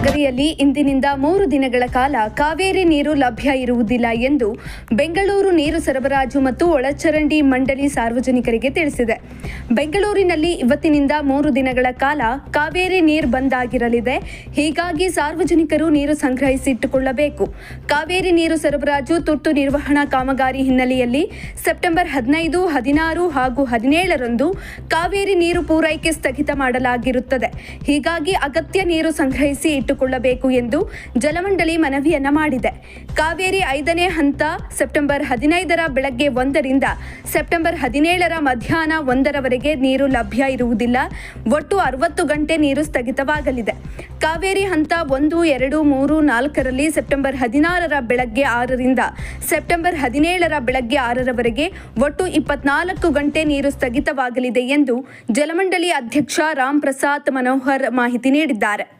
ನಗರಿಯಲ್ಲಿ ಇಂದಿನಿಂದ ಮೂರು ದಿನಗಳ ಕಾಲ ಕಾವೇರಿ ನೀರು ಲಭ್ಯ ಇರುವುದಿಲ್ಲ ಎಂದು ಬೆಂಗಳೂರು ನೀರು ಸರಬರಾಜು ಮತ್ತು ಒಳಚರಂಡಿ ಮಂಡಳಿ ಸಾರ್ವಜನಿಕರಿಗೆ ತಿಳಿಸಿದೆ. ಬೆಂಗಳೂರಿನಲ್ಲಿ ಇವತ್ತಿನಿಂದ ಮೂರು ದಿನಗಳ ಕಾಲ ಕಾವೇರಿ ನೀರು ಬಂದ್ ಆಗಿರಲಿದೆ. ಹೀಗಾಗಿ ಸಾರ್ವಜನಿಕರು ನೀರು ಸಂಗ್ರಹಿಸಿಟ್ಟುಕೊಳ್ಳಬೇಕು. ಕಾವೇರಿ ನೀರು ಸರಬರಾಜು ತುರ್ತು ನಿರ್ವಹಣಾ ಕಾಮಗಾರಿ ಹಿನ್ನೆಲೆಯಲ್ಲಿ ಸೆಪ್ಟೆಂಬರ್ ಹದಿನೈದು, ಹದಿನಾರು ಹಾಗೂ ಹದಿನೇಳರಂದು ಕಾವೇರಿ ನೀರು ಪೂರೈಕೆ ಸ್ಥಗಿತ ಮಾಡಲಾಗಿರುತ್ತದೆ. ಹೀಗಾಗಿ ಅಗತ್ಯ ನೀರು ಸಂಗ್ರಹಿಸಿ ಇಟ್ಟುಕೊಳ್ಳಬೇಕು ಎಂದು ಜಲಮಂಡಳಿ ಮನವಿಯನ್ನ ಮಾಡಿದೆ. ಕಾವೇರಿ ಐದನೇ ಹಂತ ಸೆಪ್ಟೆಂಬರ್ ಹದಿನೈದರ ಬೆಳಗ್ಗೆ ಒಂದರಿಂದ ಸೆಪ್ಟೆಂಬರ್ ಹದಿನೇಳರ ಮಧ್ಯಾಹ್ನ ಒಂದರವರೆಗೆ ನೀರು ಲಭ್ಯ ಇರುವುದಿಲ್ಲ. ಒಟ್ಟು ಅರವತ್ತು ಗಂಟೆ ನೀರು ಸ್ಥಗಿತವಾಗಲಿದೆ. ಕಾವೇರಿ ಹಂತ ಒಂದು, ಎರಡು, ಮೂರು, ನಾಲ್ಕರಲ್ಲಿ ಸೆಪ್ಟೆಂಬರ್ ಹದಿನಾರರ ಬೆಳಗ್ಗೆ ಆರರಿಂದ ಸೆಪ್ಟೆಂಬರ್ ಹದಿನೇಳರ ಬೆಳಗ್ಗೆ ಆರರವರೆಗೆ ಒಟ್ಟು ಇಪ್ಪತ್ನಾಲ್ಕು ಗಂಟೆ ನೀರು ಸ್ಥಗಿತವಾಗಲಿದೆ ಎಂದು ಜಲಮಂಡಳಿ ಅಧ್ಯಕ್ಷ ರಾಮ್ ಪ್ರಸಾದ್ ಮನೋಹರ್ ಮಾಹಿತಿ ನೀಡಿದ್ದಾರೆ.